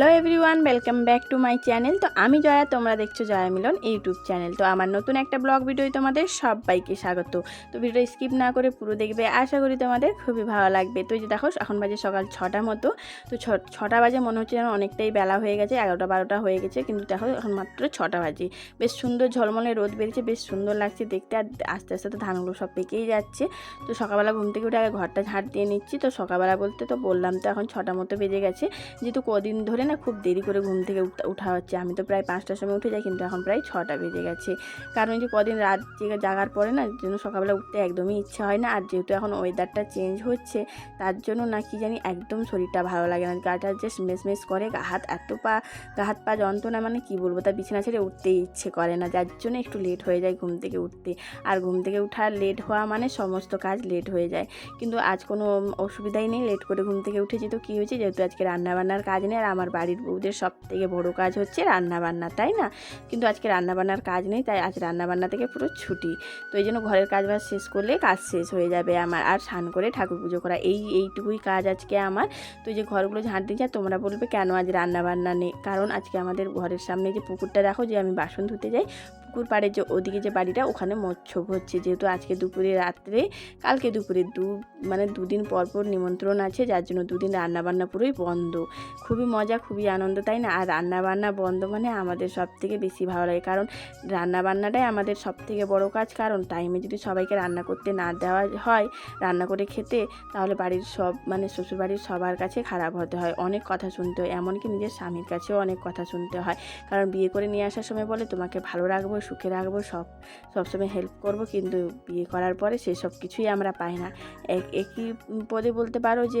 Hello everyone, welcome back to my channel. তো আমি জয়া, তোমরা দেখছ জয়া মিলন ইউটিউব চ্যানেল। তো আমার নতুন একটা ব্লগ ভিডিও তোমাদের সবাইকে স্বাগত। তো ভিডিও স্কিপ না করে পুরো দেখবে, আশা করি তোমাদের খুবই ভালো লাগবে। তো যে দেখো, এখন বাজে সকাল ছটা মতো। তো ছটা বাজে মনে হচ্ছে যেন অনেকটাই বেলা হয়ে গেছে, এগারোটা বারোটা হয়ে গেছে, কিন্তু দেখো এখন মাত্র ছটা বাজে। বেশ সুন্দর ঝলমলে রোদ বেরিয়েছে, বেশ সুন্দর লাগছে দেখতে, আর আস্তে আস্তে তো ধানগুলো সব পেকেই যাচ্ছে। তো সকালবেলা ঘুম থেকে উঠে আগে ঘরটা ঝাড় দিয়ে নিচ্ছি। তো সকালবেলা বলতে তো বললাম তো এখন ছটা মতো বেজে গেছে। যেহেতু কদিন ধরে না খুব দেরি করে ঘুম থেকে উঠা- হচ্ছে। আমি তো প্রায় পাঁচটার সময় উঠে যাই, কিন্তু এখন প্রায় ছটা বেজে গেছে। কারণ যে কদিন রাত জেগে জাগার পরে না জন্য সকালবেলা উঠতে একদমই ইচ্ছা হয় না, আর যেহেতু এখন ওয়েদারটা চেঞ্জ হচ্ছে, তার জন্য না কি জানি একদম শরীরটা ভালো লাগে না। গাটা জাস্ট মেস করে, গা হাত এত পা, গা হাত পা যন্ত্রণা মানে কি বলব তা বিছানা ছেড়ে উঠতেই ইচ্ছে করে না। যার জন্য একটু লেট হয়ে যায় ঘুম থেকে উঠতে। আর ঘুম থেকে উঠা লেট হওয়া মানে সমস্ত কাজ লেট হয়ে যায়। কিন্তু আজ কোনো অসুবিধাই নেই লেট করে ঘুম থেকে উঠেছি তো কী হয়েছে? যেহেতু আজকে রান্নাবান্নার কাজ নেই, আর আমার বাড়ির বউদের সব থেকে বড়ো কাজ হচ্ছে রান্নাবান্না, তাই না? কিন্তু আজকে রান্নাবান্নার কাজ নেই, তাই আজ রান্নাবান্না থেকে পুরো ছুটি। তো এই জন্য ঘরের কাজ বাজ শেষ করলে কাজ শেষ হয়ে যাবে আমার। আর স্নান করে ঠাকুর পুজো করা, এই, এইটুকুই কাজ আজকে আমার। তো যে ঘরগুলো ঝাঁট দিয়ে যায় তোমরা বলবে কেন আজ রান্নাবান্না নেই? কারণ আজকে আমাদের ঘরের সামনে যে পুকুরটা, দেখো যে আমি বাসন ধুতে যাই পুকুর পাড়ের যে ওদিকে যে বাড়িটা, ওখানে মৎস্যব হচ্ছে। যেহেতু আজকে দুপুরে রাত্রে, কালকে দুপুরে দু মানে দুদিন পর পর নিমন্ত্রণ আছে, যার জন্য দুদিন রান্নাবান্না পুরোই বন্ধ। খুবই মজা, খুবই আনন্দ, তাই না? আর রান্নাবান্না বন্ধ মানে আমাদের সব থেকে বেশি ভালো লাগে। কারণ রান্নাবান্নাটাই আমাদের সব থেকে বড় কাজ। কারণ টাইমে যদি সবাইকে রান্না করতে না দেওয়া হয়, রান্না করে খেতে, তাহলে বাড়ির সব মানে শ্বশুরবাড়ির সবার কাছে খারাপ হতে হয়। অনেক কথা শুনতে হয়। এমনকি নিজের স্বামীর কাছেও অনেক কথা শুনতে হয়। কারণ বিয়ে করে নিয়ে আসার সময় বলে, তোমাকে ভালো রাখব সুখে রাখব, সব, সবসময় হেল্প করব, কিন্তু বিয়ে করার পরে সেই সব কিছুই আমরা পাই না। এক, একই পদে বলতে পারো যে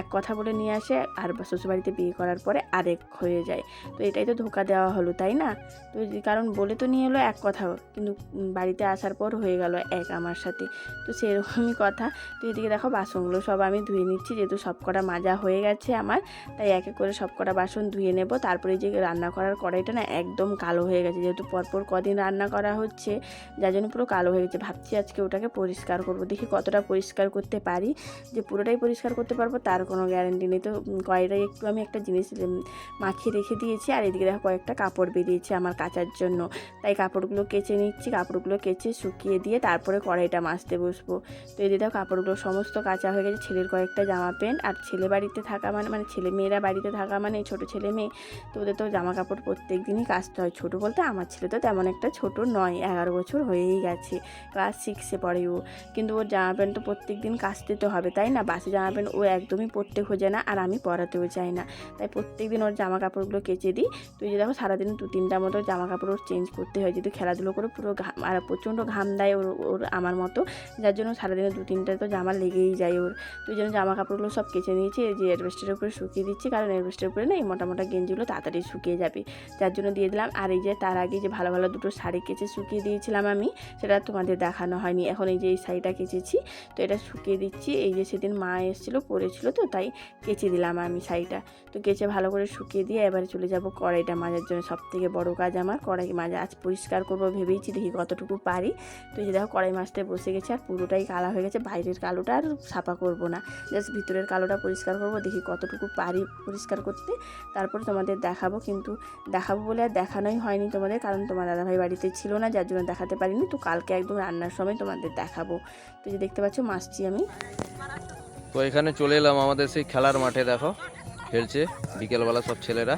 এক কথা বলে নিয়ে আসে আর শ্বশুরবাড়িতে বিয়ে করার পরে আরেক হয়ে যায়। তো এটাই তো ধোকা দেওয়া হলো, তাই না? তো কারণ বলে তো নিয়ে এলো এক কথা কিন্তু বাড়িতে আসার পর হয়ে গেল এক আমার সাথে। তো সেরকমই কথা। তো এদিকে দেখো বাসনগুলো সব আমি ধুয়ে নিচ্ছি, যেহেতু সব কটা মাজা হয়ে গেছে আমার, তাই এক এক করে সব কটা বাসন ধুয়ে নেব। তারপরে যে রান্না করার কড়াইটা না একদম কালো হয়ে গেছে, যেহেতু পরপর কদিন রান্না করা হচ্ছে, যার জন্য পুরো কালো হয়ে গেছে। ভাবছি আজকে ওটাকে পরিষ্কার করব। দেখি কতটা পরিষ্কার করতে পারি। যে পুরোটাই পরিষ্কার করতে পারব, তার কোনো গ্যারেন্টি নেই। তো কড়াইটায় একটু আমি একটা জিনিস মাখিয়ে রেখে দিয়েছি। আর এদিকে দেখো কয়েকটা কাপড় বেরিয়েছে আমার কাচার জন্য। তাই কাপড়গুলো কেচে নিচ্ছি, কাপড়গুলো কেচে শুকিয়ে দিয়ে তারপরে কড়াইটা মাজতে বসবো। তো এদিকে দেখো কাপড়গুলো সমস্ত কাঁচা হয়ে গেছে। ছেলের কয়েকটা জামা প্যান্ট। আর ছেলে বাড়িতে থাকা মানে মানে ছেলে মেয়েরা বাড়িতে থাকা মানে ছোটো ছেলে মেয়ে। তো ওদের তো জামা কাপড় প্রত্যেক দিনই কাচতে হয়। ছোটো বলতে আমার ছেলে তো তেমন একটা ছোট নয়, এগারো বছর হয়েই গেছে। ক্লাস সিক্সে পড়ে ও। কিন্তু ওর জামা প্যান্ট তো প্রত্যেক দিন কাচতে তো হবে, তাই না? বাসি জামা প্যান্ট ও একদমই পরতে খোঁজে না আর আমি পরাতেও চাই না। তাই প্রত্যেক দিন ওর জামা কাপড়গুলো কেচে দিই। তুই যে দেখো সারাদিন দু তিনটা মতো জামা কাপড় ওর চেঞ্জ করতে হয় যদি খেলাধুলো করে পুরো ঘাম আর প্রচণ্ড ঘাম দেয় ওর ওর আমার মতো। যার জন্য সারাদিনে দু তিনটা তো জামা লেগেই যায় ওর। তুই যেন জামা কাপড়গুলো সব কেচে নিয়েছি যে এডভেস্টের উপরে শুকিয়ে দিচ্ছি, কারণ এডভেস্টের উপরে না এই মোটা মোটা গেঞ্জিগুলো তাড়াতাড়ি শুকিয়ে যাবে। যার জন্য দিয়ে দিলাম। আর এই যে তার আগে যে ভালো ভালো দুটো শাড়ি কেচে শুকিয়ে দিয়েছিলাম আমি, সেটা তোমাদের দেখানো হয়নি। এখন এই যে এই শাড়িটা কেচেছি, তো এটা শুকিয়ে দিচ্ছি। এই যে সেদিন মা এসেছিল, পরেছিল, তো তাই কেচে দিলাম আমি শাড়িটা। তো কেচে ভালো করে শুকিয়ে দিয়ে এবারে চলে যাব কড়াইটা মাজার জন্য। সব থেকে বড়ো কাজ আমার কড়াই মাজা আজ পরিষ্কার করব ভেবেইছি, দেখি কতটুকু পারি। তো এই যে দেখো কড়াই মাছতে বসে গেছে, আর পুরোটাই কালা হয়ে গেছে। বাইরের কালোটা আর সাফা করব না। জাস্ট ভিতরের কালোটা পরিষ্কার করব, দেখি কতটুকু পারি পরিষ্কার করতে। তারপর তোমাদের দেখাবো, কিন্তু দেখাবো বলে আর দেখানোই হয়নি তোমাদের, কারণ তোমার দাদাভাই বাড়িতে ছিল না, যার জন্য দেখাতে পারিনি। তো কালকে একদম রান্নার সময় তোমাদের দেখাবো। তো যে দেখতে পাচ্ছ মাছটি আমি। তো এখানে চলে এলাম আমাদের সেই খেলার মাঠে, দেখো। খেলছে বিকেলবেলা সব ছেলেরা।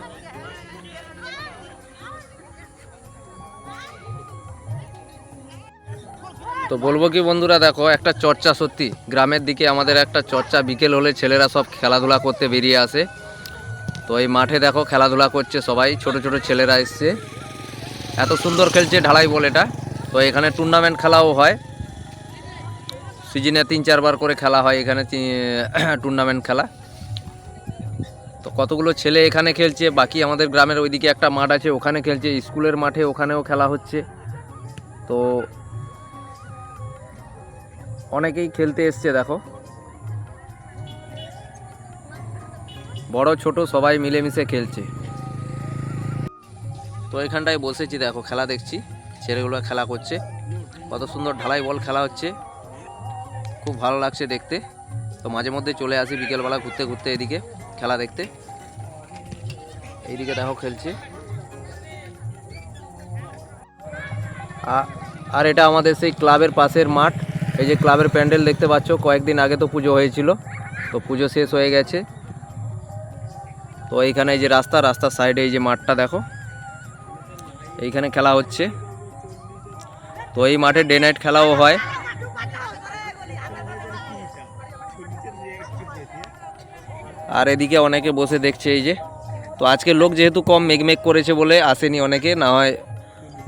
তো বলব কি বন্ধুরা, দেখো, একটা চর্চা সত্যি। গ্রামের দিকে আমাদের একটা চর্চা। বিকেল হলে ছেলেরা সব খেলাধুলা করতে বেরিয়ে আসে। তো এই মাঠে দেখো, খেলাধুলা করছে সবাই। ছোট ছোট ছেলেরা এসছে। এত সুন্দর খেলছে ঢালাই বল এটা। তো এখানে টুর্নামেন্ট খেলাও হয়। সিজনে তিন চারবার করে খেলা হয় এখানে টুর্নামেন্ট খেলা। তো কতগুলো ছেলে এখানে খেলছে, বাকি আমাদের গ্রামের ওইদিকে একটা মাঠ আছে, ওখানে খেলছে, স্কুলের মাঠে ওখানেও খেলা হচ্ছে। তো অনেকেই খেলতে এসছে, দেখো। বড়, ছোট, সবাই মিলেমিশে খেলছে। তো এখানটায় বসেছি, দেখো খেলা দেখছি, ছেলেগুলো খেলা করছে। কত সুন্দর ঢালাই বল খেলা হচ্ছে। খুব ভালো লাগছে দেখতে। তো মাঝে মধ্যে চলে আসি বিকেলবেলা ঘুরতে ঘুরতে এদিকে, খেলা দেখতে। এইদিকে দেখো খেলছে। আর এটা আমাদের সেই ক্লাবের পাশের মাঠ। এই যে ক্লাবের প্যান্ডেল দেখতে পাচ্ছ, কয়েকদিন আগে তো পুজো হয়েছিল। তো পুজো শেষ হয়ে গেছে। তো এইখানে এই যে রাস্তা, রাস্তার সাইডে এই যে মাঠটা দেখো। এইখানে খেলা হচ্ছে। তো এই মাঠে ডে নাইট খেলাও হয়। আর এদিকে অনেকে বসে দেখছে এই যে। তো আজকে লোক যেহেতু কম মেঘমেঘ করেছে বলে আসেনি অনেকে, না হয়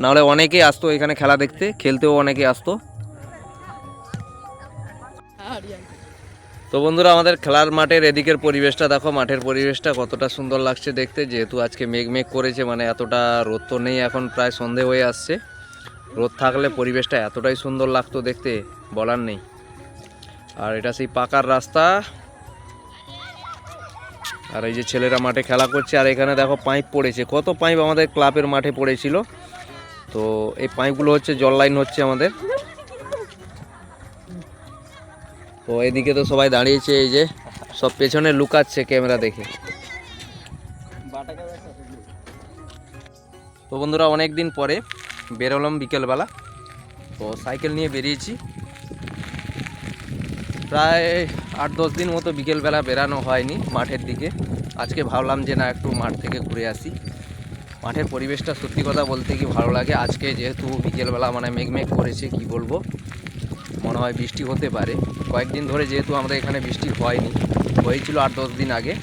নাহলে অনেকেই আসতো এখানে খেলা দেখতে, খেলতেও অনেকে আসতো। তো বন্ধুরা, আমাদের খেলার মাঠের এদিকের পরিবেশটা, দেখো মাঠের পরিবেশটা কতটা সুন্দর লাগছে দেখতে। যেহেতু আজকে মেঘ মেঘ করেছে মানে এতটা রোদ তো নেই, এখন প্রায় সন্ধে হয়ে আসছে। রোদ থাকলে পরিবেশটা এতটাই সুন্দর লাগতো দেখতে, বলার নেই। আর এটা সেই পাকার রাস্তা। আর এই যে ছেলেরা মাঠে খেলা করছে, আর এখানে দেখো পাইপ পড়েছে। কত পাইপ আমাদের ক্লাবের মাঠে পড়েছিল। তো এই পাইপগুলো হচ্ছে, জল লাইন হচ্ছে আমাদের। তো এদিকে তো সবাই দাঁড়িয়েছে, এই যে সব পেছনে লুকাচ্ছে ক্যামেরা দেখে। তো বন্ধুরা অনেক দিন পরে বেরোলাম বিকেলবেলা। তো সাইকেল নিয়ে বেরিয়েছি। প্রায় আট দশ দিন মতো বিকেলবেলা বেরানো হয়নি মাঠের দিকে। আজকে ভাবলাম যে না, একটু মাঠ থেকে ঘুরে আসি। মাঠের পরিবেশটা সত্যি কথা বলতে কি ভালো লাগে। আজকে যেহেতু বিকেলবেলা মানে মেঘমেঘ করেছে, কি বলব? মনে হয়, বৃষ্টি হতে পারে। কয়েকদিন ধরে যেহেতু আমাদের এখানে বৃষ্টি হয়নি, হয়েছিল আট দশ দিন আগে,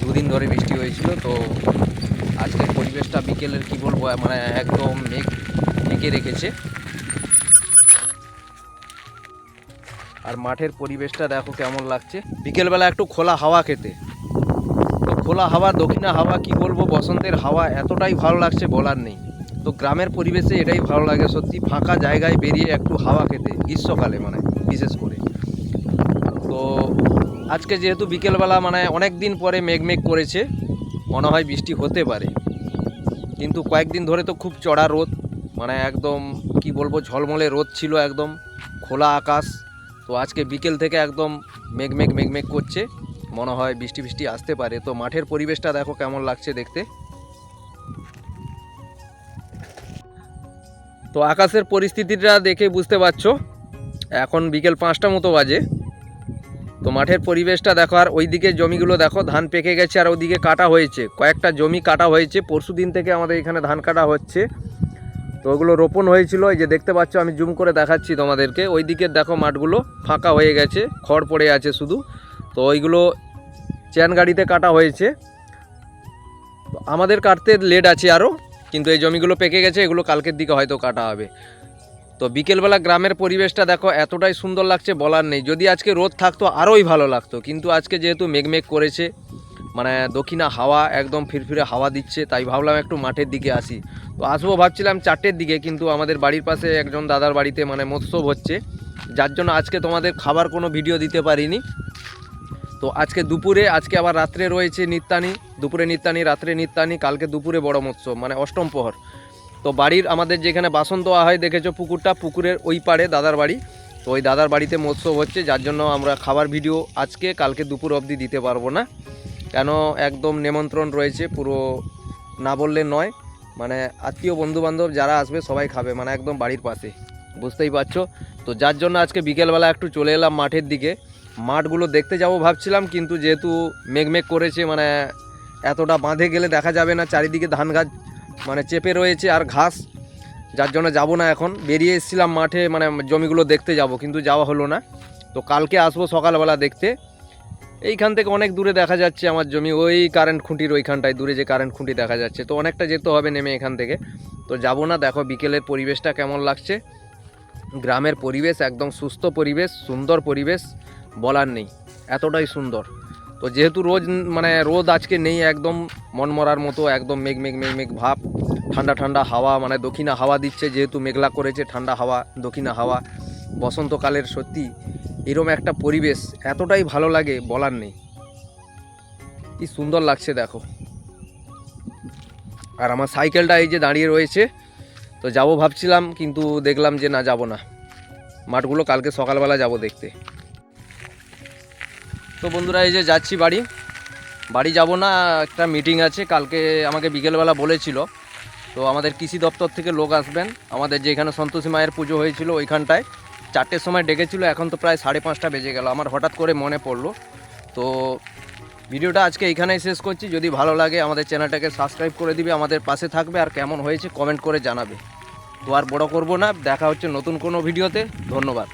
দুদিন ধরে বৃষ্টি হয়েছিল, তো আজকের পরিবেশটা বিকেলের কি বলব মানে একদম মেঘ ঢেকে রেখেছে। আর মাঠের পরিবেশটা দেখো কেমন লাগছে। বিকেলবেলা একটু খোলা হাওয়া খেতে। তো খোলা হাওয়া, দক্ষিণা হাওয়া কি বলব, বসন্তের হাওয়া এতটাই ভালো লাগছে বলার নেই। তো গ্রামের পরিবেশে এটাই ভালো লাগে, সত্যি ফাঁকা জায়গায় বেরিয়ে একটু হাওয়া খেতে, গ্রীষ্মকালে মানে বিশেষ করে। তো আজকে যেহেতু বিকেলবেলা মানে অনেক দিন পরে মেঘ মেঘ করেছে, মনে হয় বৃষ্টি হতে পারে। কিন্তু কয়েকদিন ধরে তো খুব চড়া রোদ মানে একদম কি বলব, ঝলমলে রোদ ছিল একদম, খোলা আকাশ। তো আজকে বিকেল থেকে একদম মেঘমেঘ মেঘ মেঘ মেঘ করছে, মনে হয় বৃষ্টি বৃষ্টি আসতে পারে। তো মাঠের পরিবেশটা দেখো কেমন লাগছে দেখতে। তো আকাশের পরিস্থিতিটা দেখে বুঝতে পারছ। এখন বিকেল পাঁচটা মতো বাজে। তো মাঠের পরিবেশটা দেখো, আর ওই ওইদিকে জমিগুলো দেখো, ধান পেকে গেছে আর ওইদিকে কাটা হয়েছে। কয়েকটা জমি কাটা হয়েছে। পরশু দিন থেকে আমাদের এখানে ধান কাটা হচ্ছে। তো ওগুলো রোপণ হয়েছিল। এই যে দেখতে পাচ্ছ, আমি জুম করে দেখাচ্ছি তোমাদেরকে। ওই ওইদিকে দেখো মাঠগুলো ফাঁকা হয়ে গেছে, খড় পড়ে আছে শুধু। তো ওইগুলো চ্যান গাড়িতে কাটা হয়েছে। আমাদের কাটতে লেট আছে আরও কিন্তু এই জমিগুলো পেকে গেছে, এগুলো কালকের দিকে হয়তো কাটা হবে। তো বিকেলবেলা গ্রামের পরিবেশটা দেখো, এতটাই সুন্দর লাগছে বলার নেই। যদি আজকে রোদ থাকতো, আরোই ভালো লাগতো। কিন্তু আজকে যেহেতু মেঘমেঘ করেছে মানে দক্ষিণা হাওয়া একদম ফিরফিরে হাওয়া দিচ্ছে, তাই ভাবলাম একটু মাঠের দিকে আসি। তো আসব ভাবছিলাম চারটের দিকে, কিন্তু আমাদের বাড়ির পাশে একজন দাদার বাড়িতে মানে মৎস্য হচ্ছে। যার জন্য আজকে তোমাদের খাবার কোনো ভিডিও দিতে পারিনি। তো আজকে দুপুরে, আজকে আবার রাত্রে রয়েছে নিত্যানি দুপুরে নিত্যানি রাত্রে নিত্যানি কালকে দুপুরে বড় মৎস্য মানে অষ্টম প্রহর। তো বাড়ির আমাদের যেখানে বাসন দেওয়া হয়, দেখেছ পুকুরটা, পুকুরের ওই পাড়ে দাদার বাড়ি। তো ওই দাদার বাড়িতে মৎস্য হচ্ছে, যার জন্য আমরা খাবার ভিডিও আজকে, কালকে দুপুর অবধি দিতে পারব না। কেন একদম নিমন্ত্রণ রয়েছে, পুরো না বললে নয়। মানে আত্মীয় বন্ধুবান্ধব যারা আসবে, সবাই খাবে মানে একদম বাড়ির পাশে। বুঝতেই পারছ? তো যার জন্য আজকে বিকেলবেলা একটু চলে এলাম মাঠের দিকে। মাঠগুলো দেখতে যাব ভাবছিলাম, কিন্তু যেহেতু মেঘমেঘ করেছে মানে এতটা বাঁধে গেলে দেখা যাবে না, চারিদিকে ধান গাছ মানে চেপে রয়েছে আর ঘাস, যার জন্য যাব না এখন। বেরিয়ে এসেছিলাম মাঠে মানে জমিগুলো দেখতে যাব, কিন্তু যাওয়া হলো না। তো কালকে আসব সকালবেলা দেখতে। এইখান থেকে অনেক দূরে দেখা যাচ্ছে আমার জমি, ওই কারেন্ট খুঁটির ওইখানটায় দূরে যে কারেন্ট খুঁটি দেখা যাচ্ছে। তো অনেকটা যেতে হবে নেমে এখান থেকে। তো যাব না, দেখো বিকেলের পরিবেশটা কেমন লাগছে। গ্রামের পরিবেশ, একদম সুস্থ পরিবেশ, সুন্দর পরিবেশ। বলার নেই, এতটাই সুন্দর। তো যেহেতু রোজ মানে রোদ আজকে নেই, একদম মনমরার মতো, একদম মেঘ মেঘ মেঘ মেঘ ভাব, ঠান্ডা ঠান্ডা হাওয়া মানে দক্ষিণা হাওয়া দিচ্ছে, যেহেতু মেঘলা করেছে, ঠান্ডা হাওয়া, দক্ষিণা হাওয়া, বসন্তকালের সত্যি এরম একটা পরিবেশ, এতটাই ভালো লাগে বলার নেই। কি সুন্দর লাগছে দেখো। আর আমার সাইকেলটা এই যে দাঁড়িয়ে রয়েছে, তো যাব ভাবছিলাম, কিন্তু দেখলাম যে না, যাব না। মাঠগুলো কালকে সকালবেলা যাব দেখতে। তো বন্ধুরা, এই যে যাচ্ছি বাড়ি। বাড়ি যাব না, একটা মিটিং আছে, কালকে আমাকে বিকেলবেলা বলেছিল। তো আমাদের কৃষি দপ্তর থেকে লোক আসবেন। আমাদের যেখানে সন্তোষী মায়ের পুজো হয়েছিল ওইখানটায়। চারটের সময় ডেকেছিল, এখন তো প্রায় সাড়ে পাঁচটা বেজে গেল। আমার হঠাৎ করে মনে পড়ল। তো ভিডিওটা আজকে এইখানেই শেষ করছি। যদি ভালো লাগে, আমাদের চ্যানেলটাকে সাবস্ক্রাইব করে দিবে। আমাদের পাশে থাকবে আর কেমন হয়েছে কমেন্ট করে জানাবে। তো আর বড় করব না। দেখা হচ্ছে নতুন কোনো ভিডিওতে। ধন্যবাদ।